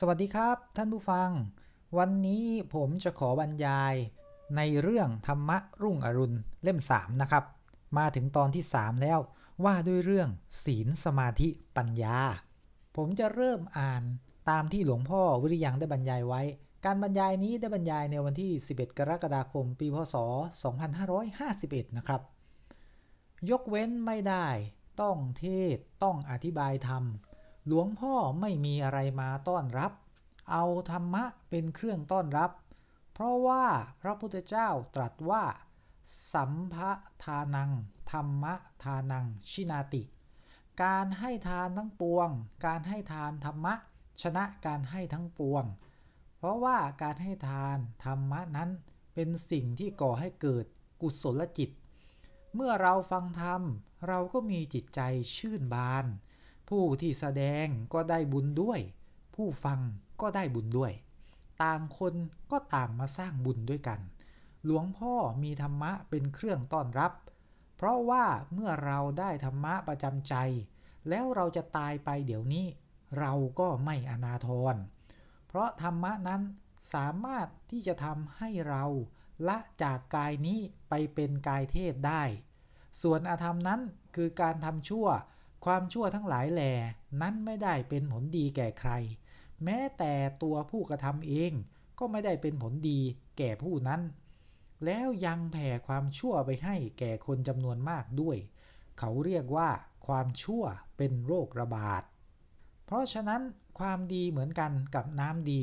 สวัสดีครับท่านผู้ฟัง วันนี้ผมจะขอบรรยายในเรื่องธรรมะรุ่งอรุณเล่ม 3 นะครับ มาถึงตอนที่ 3 แล้วว่าด้วยเรื่องศีลสมาธิปัญญา ผมจะเริ่มอ่านตามที่หลวงพ่อวิริยังได้บรรยายไว้ การบรรยายนี้ได้บรรยายในวันที่ 11 กรกฎาคม ปีพศ 2551 นะครับ ยกเว้นไม่ได้ ต้องเทศต้องอธิบายธรรม หลวงพ่อไม่มีอะไรมาต้อนรับ เอาธรรมะเป็นเครื่องต้อนรับ เพราะว่าพระพุทธเจ้าตรัสว่า สัมภทานัง ธรรมทานัง ชินาติ การให้ทานทั้งปวง การให้ทานธรรมะ ชนะการให้ทั้งปวง เพราะว่าการให้ทานธรรมะนั้นเป็นสิ่งที่ก่อให้เกิดกุศลจิต เมื่อเราฟังธรรม เราก็มีจิตใจชื่นบาน ผู้ที่แสดงก็ได้บุญด้วย ผู้ฟังก็ได้บุญด้วย ต่างคนก็ต่างมาสร้างบุญด้วยกัน หลวงพ่อมีธรรมะเป็นเครื่องต้อนรับ เพราะว่าเมื่อเราได้ธรรมะประจำใจ แล้วเราจะตายไปเดี๋ยวนี้ เราก็ไม่อนาทร เพราะธรรมะนั้นสามารถที่จะทำให้เราละจากกายนี้ไปเป็นกายเทพได้ ส่วนอาธรรมนั้นคือการทำชั่ว ความชั่วทั้งหลายแหล่นั้นไม่ได้เป็นผลดีแก่ใคร แม้แต่ตัวผู้กระทำเองก็ไม่ได้เป็นผลดีแก่ผู้นั้น แล้วยังแผ่ความชั่วไปให้แก่คนจำนวนมากด้วย เขาเรียกว่าความชั่วเป็นโรคระบาด เพราะฉะนั้นความดีเหมือนกันกับน้ำดี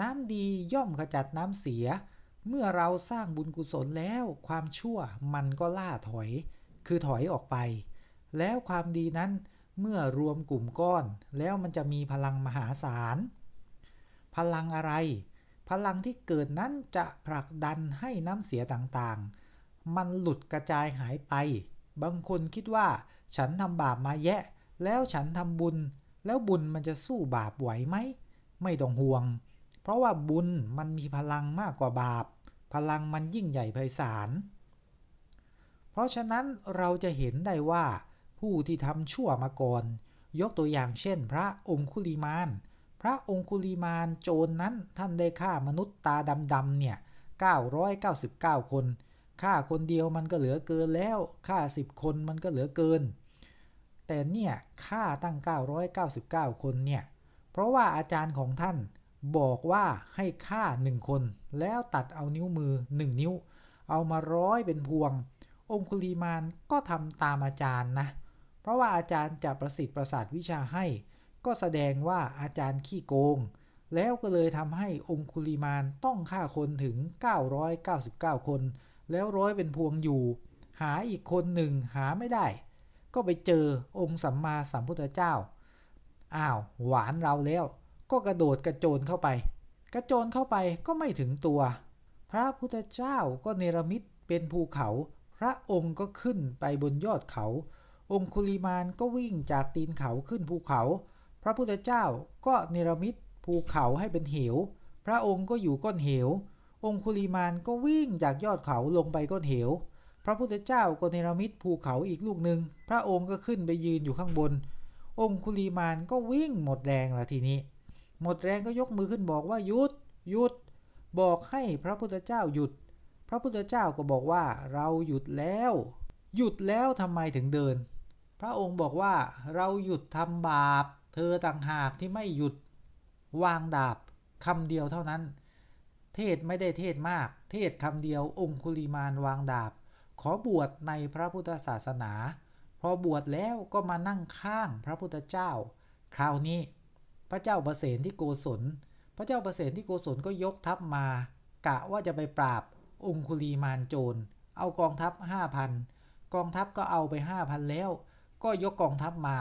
น้ำดีย่อมขจัดน้ำเสีย เมื่อเราสร้างบุญกุศลแล้ว ความชั่วมันก็ล่าถอย คือถอยออกไป แล้วความดีนั้นเมื่อรวมกลุ่มก้อน แล้วมันจะมีพลังมหาศาล พลังอะไร พลังที่เกิดนั้นจะผลักดันให้น้ำเสียต่างๆ มันหลุดกระจายหายไป บางคนคิดว่าฉันทำบาปมาแยะ แล้วฉันทำบุญ แล้วบุญมันจะสู้บาปไหวไหม ไม่ต้องห่วง เพราะว่าบุญมันมีพลังมากกว่าบาป พลังมันยิ่งใหญ่ไพศาล เพราะฉะนั้นเราจะเห็นได้ว่า ผู้ที่ทำชั่วมาก่อน ยกตัวอย่างเช่น พระองคุลิมาน พระองคุลิมานโจรนนั้นท่านได้ฆ่ามนุษย์ตาดำๆเนี่ย999 คนฆ่าคนเดียวมันก็เหลือเกินแล้วฆ่า 10 คนมันก็เหลือเกิน แต่เนี่ยฆ่าตั้ง 999 คนเนี่ยเพราะว่าอาจารย์ของท่านบอกว่าให้ฆ่าหนึ่งคน แล้วตัดเอานิ้วมือหนึ่งนิ้ว เอามาร้อยเป็นพวง องคุลีมานก็ทำตามอาจารย์นะ เพราะว่าอาจารย์จะประสิทธิ์ประสาทวิชาให้ ก็แสดงว่าอาจารย์ขี้โกง แล้วก็เลยทำให้องคุลีมานต้องฆ่าคนถึง 999 คน แล้วร้อยเป็นพวงอยู่ หาอีกคนหนึ่งหาไม่ได้ ก็ไปเจอองค์สัมมาสัมพุทธเจ้า อ้าวหวานเราแล้ว ก็กระโดดกระโจนเข้าไป กระโจนเข้าไปก็ไม่ถึงตัว พระพุทธเจ้าก็เนรมิตเป็นภูเขา พระองค์ก็ขึ้นไปบนยอดเขา องคุลิมานก็วิ่งจากตีนเขาขึ้นภูเขา พระพุทธเจ้าก็เนรมิตภูเขาให้เป็นเหว พระองค์ก็อยู่ก้นเหว องคุลิมานก็วิ่งจากยอดเขาลงไปก้นเหว พระพุทธเจ้าก็เนรมิตภูเขาอีกลูกหนึ่ง พระองค์ก็ขึ้นไปยืนอยู่ข้างบน องคุลีมานก็วิ่งหมดแรงละทีนี้ หมดแรงก็ยกมือขึ้นบอกว่าหยุดหยุด บอกให้พระพุทธเจ้าหยุด พระพุทธเจ้าก็บอกว่าเราหยุดแล้ว หยุดแล้วทำไมถึงเดิน พระองค์บอกว่าเราหยุดทำบาป เธอต่างหากที่ไม่หยุดวางดาบคำเดียวเท่านั้น เทศไม่ได้เทศมาก เทศคำเดียวองคุลีมานวางดาบ ขอบวชในพระพุทธศาสนา พอบวชแล้วก็มานั่งข้างพระพุทธเจ้า คราวนี้ พระเจ้าประเสนที่โกศล พระเจ้าประเสนที่โกศลก็ยกทัพมา กะว่าจะไปปราบองคุลีมานโจร เอากองทัพห้าพันกองทัพก็เอาไปห้าพันแล้ว ก็ยกกองทัพมา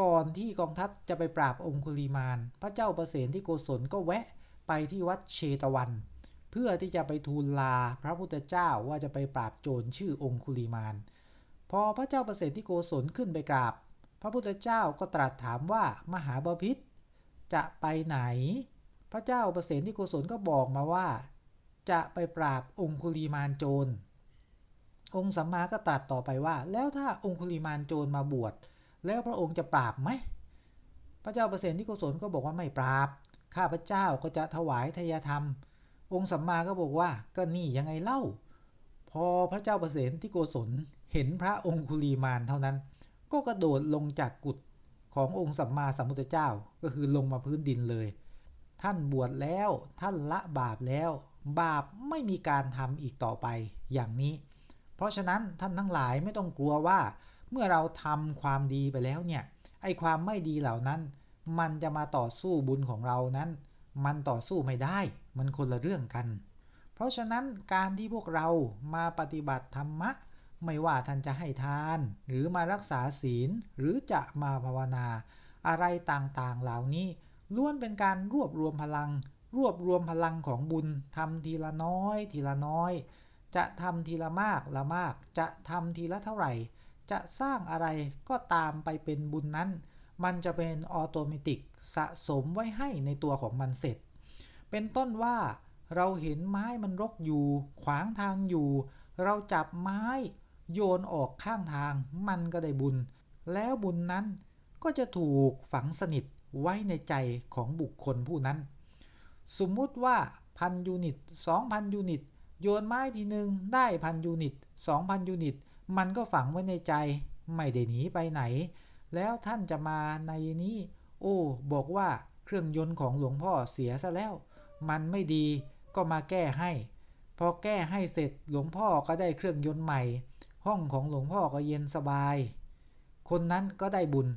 ก่อนที่กองทัพจะไปปราบองคุลีมาน พระเจ้าประเสนที่โกศลก็แวะไปที่วัดเชตวัน เพื่อที่จะไปทูลลาพระพุทธเจ้าว่าจะไปปราบโจรชื่อองคุลีมาน พอพระเจ้าประเสริฐที่โกศลขึ้นไปกราบ พระพุทธเจ้าก็ตรัสถามว่ามหาบพิษจะไปไหน พระเจ้าประเสริฐที่โกศลก็บอกมาว่า จะไปปราบองคุลีมานโจร องค์สัมมาก็ตรัสต่อไปว่า แล้วถ้าองคุลีมานโจรมาบวช แล้วพระองค์จะปราบไหม พระเจ้าประเสริฐที่โกศลก็บอกว่าไม่ปราบ ข้าพระเจ้าก็จะถวายทายธรรม องค์สัมมาก็บอกว่าก็นี่ยังไงเล่า พอพระเจ้าประเสนที่โกศลเห็นพระองคุลีมานเท่านั้น ก็กระโดดลงจากกุฏขององค์สัมมาสัมพุทธเจ้าก็คือลงมาพื้นดินเลย ท่านบวชแล้วท่านละบาปแล้ว บาปไม่มีการทำอีกต่อไปอย่างนี้ เพราะฉะนั้นท่านทั้งหลายไม่ต้องกลัวว่า เมื่อเราทำความดีไปแล้วเนี่ยไอความไม่ดีเหล่านั้น มันจะมาต่อสู้บุญของเรานั้น มันต่อสู้ไม่ได้ มันคนละเรื่องกัน เพราะฉะนั้นการที่พวกเรามาปฏิบัติธรรมะ ไม่ว่าท่านจะให้ทาน หรือมารักษาศีลหรือจะมาภาวนา อะไรต่างๆเหล่านี้ล้วนเป็นการรวบรวมพลัง รวบรวมพลังของบุญทำทีละน้อย ทีละน้อย จะทำทีละมากละมาก จะทำทีละเท่าไหร่ จะสร้างอะไรก็ตามไปเป็นบุญนั้น มันจะเป็นออโตเมติกสะสมไว้ให้ในตัวของมันเสร็จ เป็นต้นว่าเราเห็นไม้มันรกอยู่ ขวางทางอยู่ เราจับไม้โยนออกข้างทาง มันก็ได้บุญ แล้วบุญนั้นก็จะถูกฝังสนิทไว้ในใจของบุคคลผู้นั้น สมมุติว่าพันยูนิต2,000 ยูนิต โยนไม้ทีหนึ่งได้พันยูนิต2,000 ยูนิต มันก็ฝังไว้ในใจ ไม่ได้หนีไปไหน แล้วท่านจะมาในนี้ โอ้ บอกว่าเครื่องยนต์ของหลวงพ่อเสียซะแล้ว มันไม่ดีก็มาแก้ให้ พอแก้ให้เสร็จหลวงพ่อก็ได้เครื่องยนต์ใหม่ ห้องของหลวงพ่อก็เย็นสบาย คนนั้นก็ได้บุญ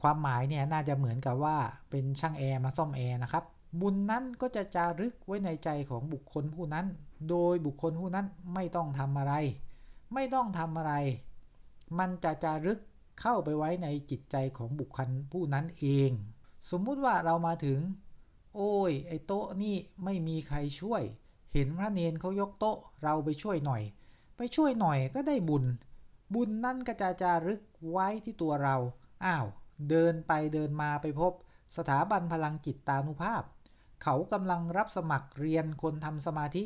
ความหมายเนี่ยน่าจะเหมือนกับว่าเป็นช่างแอร์มาซ่อมแอร์นะครับ บุญนั้นก็จะจารึกไว้ในใจของบุคคลผู้นั้น โดยบุคคลผู้นั้นไม่ต้องทำอะไร ไม่ต้องทำอะไร มันจะจารึกเข้าไปไว้ในจิตใจของบุคคลผู้นั้นเอง สมมุติว่าเรามาถึง โอ้ย ไอ้โต๊ะนี่ไม่มีใครช่วย เห็นพระเนนเขายกโต๊ะ เราไปช่วยหน่อย ไปช่วยหน่อยก็ได้บุญ บุญนั่นก็จะจารึกไว้ที่ตัวเรา อ้าว เดินไปเดินมาไปพบ สถาบันพลังจิตตานุภาพ เขากำลังรับสมัครเรียนคนทำสมาธิ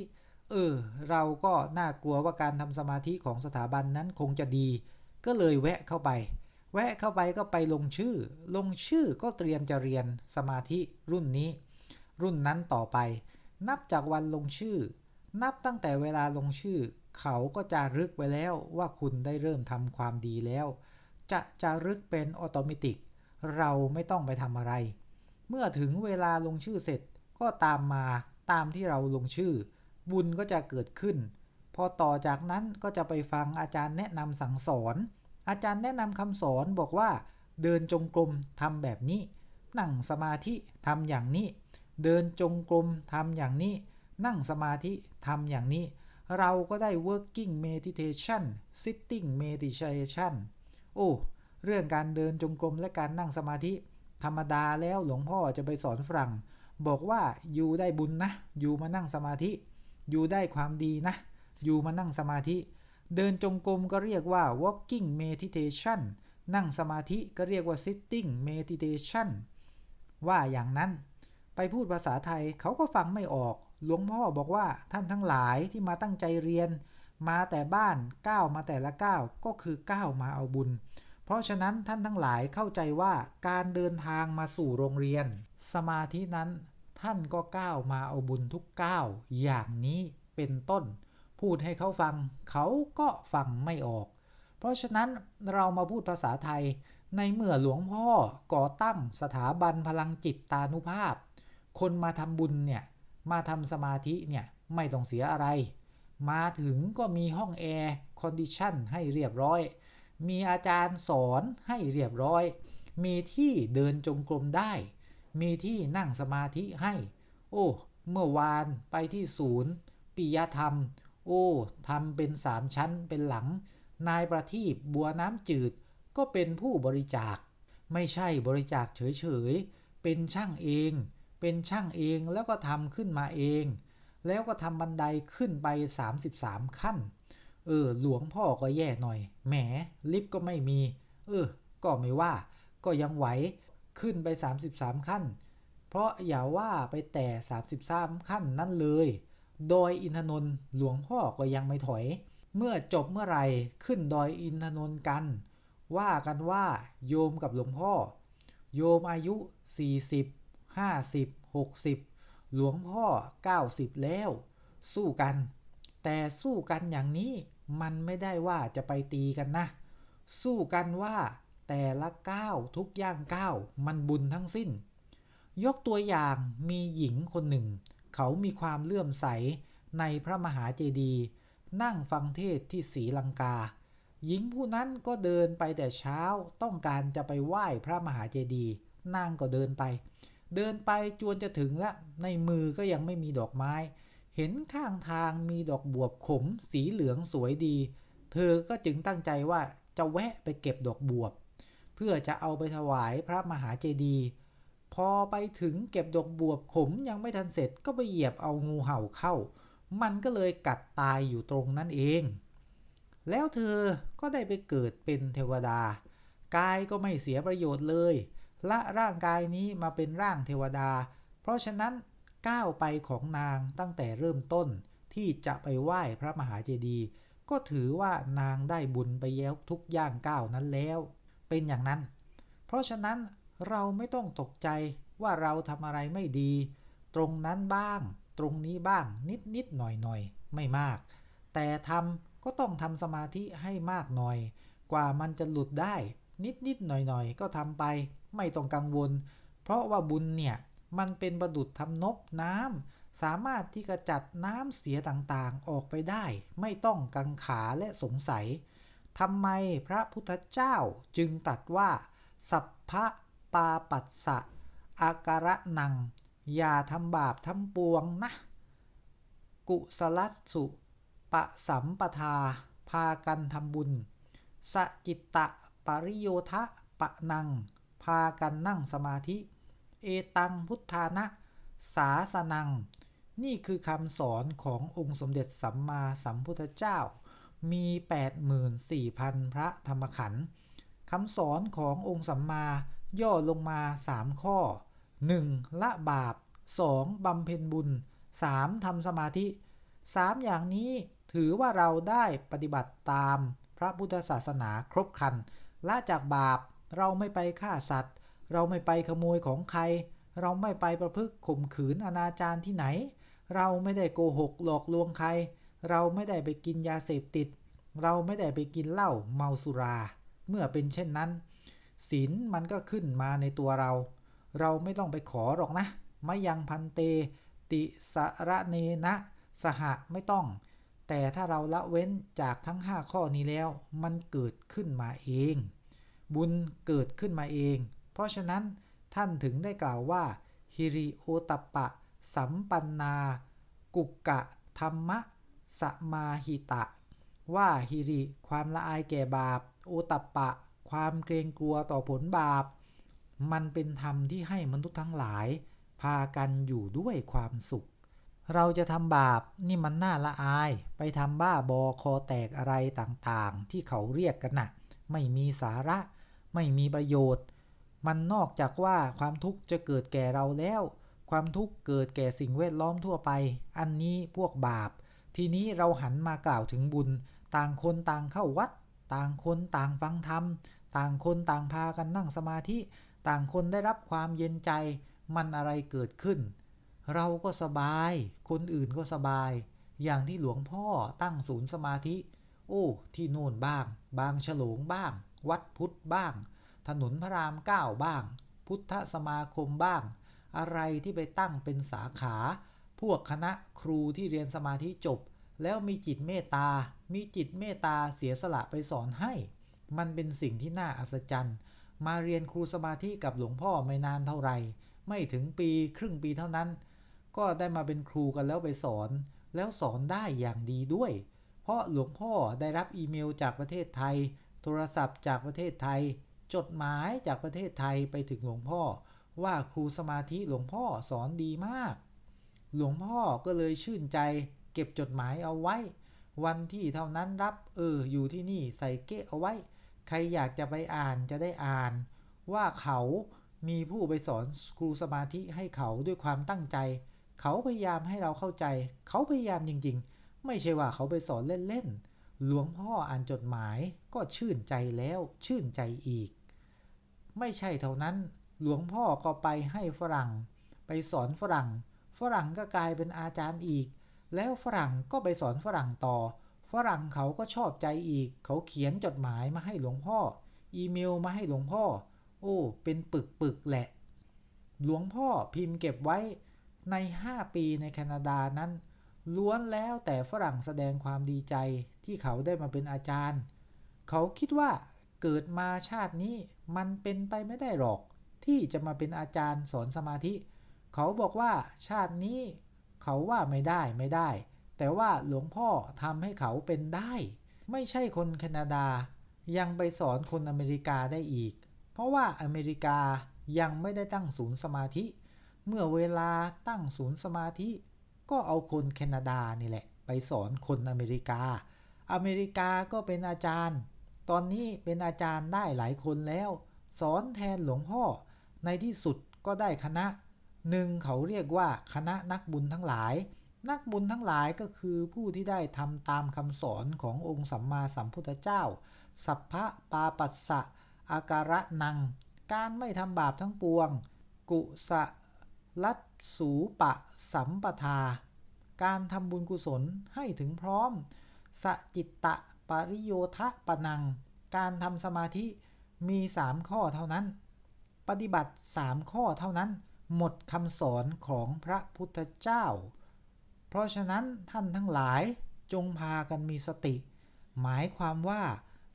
เออ เราก็น่ากลัวว่าการทำสมาธิของสถาบันนั้นคงจะดี ก็เลยแวะเข้าไป แวะเข้าไปก็ไปลงชื่อ ลงชื่อก็เตรียมจะเรียนสมาธิรุ่นนี้ รุ่นนั้นต่อไป นับจากวันลงชื่อ นับตั้งแต่เวลาลงชื่อ เขาก็จารึกไว้แล้วว่าคุณได้เริ่มทำความดีแล้ว จะจารึกเป็นออโตเมติก เราไม่ต้องไปทำอะไร เมื่อถึงเวลาลงชื่อเสร็จ ก็ตามมาตามที่เราลงชื่อ บุญก็จะเกิดขึ้น พอต่อจากนั้นก็จะไปฟังอาจารย์แนะนำสั่งสอน อาจารย์แนะนำคำสอนบอกว่า เดินจงกรมทำแบบนี้ นั่งสมาธิทำอย่างนี้ เดินจงกรมทำอย่างนี้ นั่งสมาธิทำอย่างนี้ เราก็ได้ working meditation sitting meditation โอ้เรื่องการเดินจงกรมและการนั่งสมาธิ ธรรมดาแล้วหลวงพ่อจะไปสอนฝรั่ง บอกว่าอยู่ได้บุญนะอยู่มานั่งสมาธิอยู่ได้ความดีนะอยู่มานั่งสมาธิ เดินจงกรมก็เรียกว่า walking meditation นั่งสมาธิก็เรียกว่า sitting meditation ว่าอย่างนั้น ไปพูดภาษาไทยเขาก็ฟังไม่ออก หลวงพ่อบอกว่าท่านทั้งหลายที่มาตั้งใจเรียน มาแต่บ้านก้าวมาแต่ละก้าวก็คือก้าวมาเอาบุญ เพราะฉะนั้นท่านทั้งหลายเข้าใจว่าการเดินทางมาสู่โรงเรียน สมาธินั้น ท่านก็ก้าวมาเอาบุญทุกก้าวอย่างนี้เป็นต้น พูดให้เขาฟังเขาก็ฟังไม่ออก เพราะฉะนั้นเรามาพูดภาษาไทย ในเมื่อหลวงพ่อก่อตั้งสถาบันพลังจิตตานุภาพ คนมาทำบุญเนี่ยมาทำสมาธิเนี่ยไม่ต้องเสียอะไร มาถึงก็มีห้องแอร์คอนดิชันให้เรียบร้อย มีอาจารย์สอนให้เรียบร้อย มีที่เดินจงกรมได้ มีที่นั่งสมาธิให้ โอ้ เมื่อวานไปที่ศูนย์ปิยธรรม โอ้ทำเป็นสามชั้นเป็นหลัง นายประทีปบัวน้ำจืด ก็เป็นผู้บริจาค ไม่ใช่บริจาคเฉยๆ เป็นช่างเอง เป็นช่างเองแล้วก็ทำขึ้นมาเอง แล้วก็ทำบันไดขึ้นไป 33 ขั้น เออ หลวงพ่อก็แย่หน่อย แหม ลิฟต์ก็ไม่มี เออ ก็ไม่ว่า ก็ยังไหว ขึ้นไป 33 ขั้น เพราะอย่าว่าไปแต่ 33 ขั้นนั่นเลย ดอยอินทนนท์หลวงพ่อก็ยังไม่ถอย เมื่อจบเมื่อไหร่ขึ้นดอยอินทนนท์กัน ว่ากันว่าโยมกับหลวงพ่อ โยมอายุ 40 50 60 หลวงพ่อ 90 แล้ว สู้กัน แต่สู้กันอย่างนี้มันไม่ได้ว่าจะไปตีกันนะ สู้กันว่า แต่ละก้าวทุกย่างก้าวมันบุญทั้งสิ้น ยกตัวอย่างมีหญิงคนหนึ่ง เขามีความเลื่อมใสในพระมหาเจดีย์นั่งฟังเทศที่ศรีลังกา หญิงผู้นั้นก็เดินไปแต่เช้าต้องการจะไปไหว้พระมหาเจดีย์นางก็เดินไป เดินไปจวนจะถึงละในมือก็ยังไม่มีดอกไม้ เห็นข้างทางมีดอกบวบขมสีเหลืองสวยดี เธอก็จึงตั้งใจว่าจะแวะไปเก็บดอกบวบ พื่อจะเอาไปถวายพระมหาเจดีย์พอไปถึงเก็บดอกบวบขมยังไม่ทันเสร็จก็ไปเหยียบเอางูเห่าเข้า มันก็เลยกัดตายอยู่ตรงนั้นเอง แล้วเธอก็ได้ไปเกิดเป็นเทวดา กายก็ไม่เสียประโยชน์เลย ละร่างกายนี้มาเป็นร่างเทวดา เพราะฉะนั้นก้าวไปของนางตั้งแต่เริ่มต้นที่จะไปไหว้พระมหาเจดีย์ก็ถือว่านางได้บุญไปแล้วทุกย่างก้าวนั้นแล้ว เป็นอย่างนั้น เพราะฉะนั้นเราไม่ต้องตกใจว่าเราทำอะไรไม่ดี ตรงนั้นบ้าง ตรงนี้บ้างนิดนิดหน่อยหน่อยไม่มาก แต่ทำก็ต้องทำสมาธิให้มากหน่อย กว่ามันจะหลุดได้ นิดนิดหน่อยหน่อยก็ทำไป ไม่ต้องกังวล เพราะว่าบุญเนี่ยมันเป็นประดุดทำนบน้ำสามารถที่จะจัดน้ำเสียต่างๆออกไปได้ ไม่ต้องกังขาและสงสัย ทำไมพระพุทธเจ้าจึงตรัสว่า สัพพะปาปัสสะอาการะนัง อย่าทำบาปทำปวงนะ กุสลัสสุปะสัมปทา พากันทำบุญ สจิตตะปริโยทะปะนัง พากันนั่งสมาธิ เอตังพุทธานะ สาสนัง นี่คือคำสอนขององค์สมเด็จสัมมาสัมพุทธเจ้า มี 84,000 พระธรรมขันธ์คำสอนขององค์สัมมาย่อลงมา 3 ข้อ 1. ละบาป 2. บำเพ็ญบุญ 3. ทำสมาธิ 3 อย่างนี้ถือว่าเราได้ปฏิบัติตามพระพุทธศาสนาครบครันละจากบาปเราไม่ไปฆ่าสัตว์ เราไม่ไปขโมยของใคร เราไม่ไปประพฤติข่มขืนอนาจารที่ไหน เราไม่ได้โกหกหลอกลวงใคร เราไม่ได้ไปกินยาเสพติด เราไม่ได้ไปกินเหล้าเมาสุรา เมื่อเป็นเช่นนั้นศีลมันก็ขึ้นมาในตัวเรา เราไม่ต้องไปขอหรอกนะมายังพันเต ติสระเนนะ สหะไม่ต้อง แต่ถ้าเราละเว้นจากทั้ง 5 ข้อนี้แล้ว มันเกิดขึ้นมาเอง บุญเกิดขึ้นมาเอง เพราะฉะนั้นท่านถึงได้กล่าวว่าฮิริโอตปะ สัมปันนา กุกกะ ธรรมะ สมาหิตะ ว่าฮิริ ความละอายแก่บาป โอตปะ ความเกรงกลัวต่อผลบาป มันเป็นธรรมที่ให้มนุษย์ทั้งหลาย พากันอยู่ด้วยความสุข เราจะทำบาปนี่มันน่าละอาย ไปทำบ้าบอคอแตกอะไรต่างๆ ที่เขาเรียกกันนะ่ะ ไม่มีสาระ ไม่มีประโยชน์ มันนอกจากว่าความทุกข์จะเกิดแก่เราแล้วความทุกข์เกิดแก่สิ่งแวดล้อมทั่วไป อันนี้พวกบาป ทีนี้เราหันมากล่าวถึงบุญ ต่างคนต่างเข้าวัด ต่างคนต่างฟังธรรม ต่างคนต่างพากันนั่งสมาธิ ต่างคนได้รับความเย็นใจ มันอะไรเกิดขึ้น เราก็สบาย คนอื่นก็สบาย อย่างที่หลวงพ่อตั้งศูนย์สมาธิ โอ้ ที่โน่นบ้าง บางฉลงบ้าง วัดพุทธบ้าง ถนนพระรามเก้าบ้าง พุทธสมาคมบ้าง อะไรที่ไปตั้งเป็นสาขา พวกคณะครูที่เรียนสมาธิจบ แล้วมีจิตเมตตา มีจิตเมตตาเสียสละไปสอนให้ มันเป็นสิ่งที่น่าอัศจรรย์ มาเรียนครูสมาธิกับหลวงพ่อไม่นานเท่าไหร่ ไม่ถึงปีครึ่งปีเท่านั้น ก็ได้มาเป็นครูกันแล้วไปสอน แล้วสอนได้อย่างดีด้วย เพราะหลวงพ่อได้รับอีเมลจากประเทศไทย โทรศัพท์จากประเทศไทย จดหมายจากประเทศไทยไปถึงหลวงพ่อ ว่าครูสมาธิหลวงพ่อสอนดีมาก หลวงพ่อก็เลยชื่นใจเก็บจดหมายเอาไว้ วันที่เท่านั้นรับเอออยู่ที่นี่ใส่เก๊เอาไว้ ใครอยากจะไปอ่านจะได้อ่าน ว่าเขามีผู้ไปสอนครูสมาธิให้เขาด้วยความตั้งใจ เขาพยายามให้เราเข้าใจ เขาพยายามจริงๆ ไม่ใช่ว่าเขาไปสอนเล่นๆหลวงพ่ออ่านจดหมายก็ชื่นใจแล้วชื่นใจอีก ไม่ใช่เท่านั้นหลวงพ่อก็ไปให้ฝรั่ง ไปสอนฝรั่ง ฝรั่งก็กลายเป็นอาจารย์อีก แล้วฝรั่งก็ไปสอนฝรั่งต่อ ฝรั่งเขาก็ชอบใจอีก เขาเขียนจดหมายมาให้หลวงพ่อ อีเมลมาให้หลวงพ่อ โอ้ เป็นปึกปึกๆแหละ หลวงพ่อพิมพ์เก็บไว้ใน 5 ปีในแคนาดานั้น ล้วนแล้วแต่ฝรั่งแสดงความดีใจที่เขาได้มาเป็นอาจารย์ เขาคิดว่าเกิดมาชาตินี้มันเป็นไปไม่ได้หรอก ที่จะมาเป็นอาจารย์สอนสมาธิ เขาบอกว่าชาตินี้เขาว่าไม่ได้ไม่ได้ แต่ว่าหลวงพ่อทำให้เขาเป็นได้ ไม่ใช่คนแคนาดา ยังไปสอนคนอเมริกาได้อีก เพราะว่าอเมริกายังไม่ได้ตั้งศูนย์สมาธิ เมื่อเวลาตั้งศูนย์สมาธิ ก็เอาคนแคนาดานี่แหละ ไปสอนคนอเมริกา อเมริกาก็เป็นอาจารย์ ตอนนี้เป็นอาจารย์ได้หลายคนแล้ว สอนแทนหลวงพ่อ ในที่สุดก็ได้คณะ หนึ่งเขาเรียกว่าคณะนักบุญทั้งหลาย นักบุญทั้งหลายก็คือผู้ที่ได้ทำตามคำสอนขององค์สัมมาสัมพุทธเจ้า สัพพะปาปัสสะอาการะนัง การไม่ทำบาปทั้งปวง กุสะลัตสูปะสัมปทา การทำบุญกุศลให้ถึงพร้อม สจิตตะปริโยทะปนัง การทำสมาธิมีสามข้อเท่านั้น ปฏิบัติสามข้อเท่านั้น หมดคำสอนของพระพุทธเจ้า เพราะฉะนั้นท่านทั้งหลายจงพากันมีสติ หมายความว่า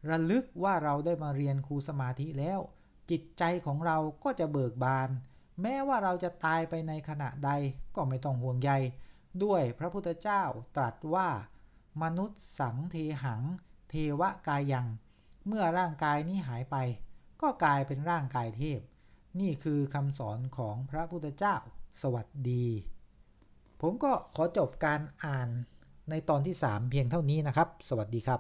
ระลึกว่าเราได้มาเรียนครูสมาธิแล้ว จิตใจของเราก็จะเบิกบาน แม้ว่าเราจะตายไปในขณะใดก็ไม่ต้องห่วงใย ด้วยพระพุทธเจ้าตรัสว่า มนุษย์สังเทหัง เทวกายัง เมื่อร่างกายนี้หายไป ก็กลายเป็นร่างกายเทพ นี่คือคำสอนของพระพุทธเจ้า สวัสดี ผมก็ขอจบการอ่านในตอนที่ 3 เพียงเท่านี้นะครับ สวัสดีครับ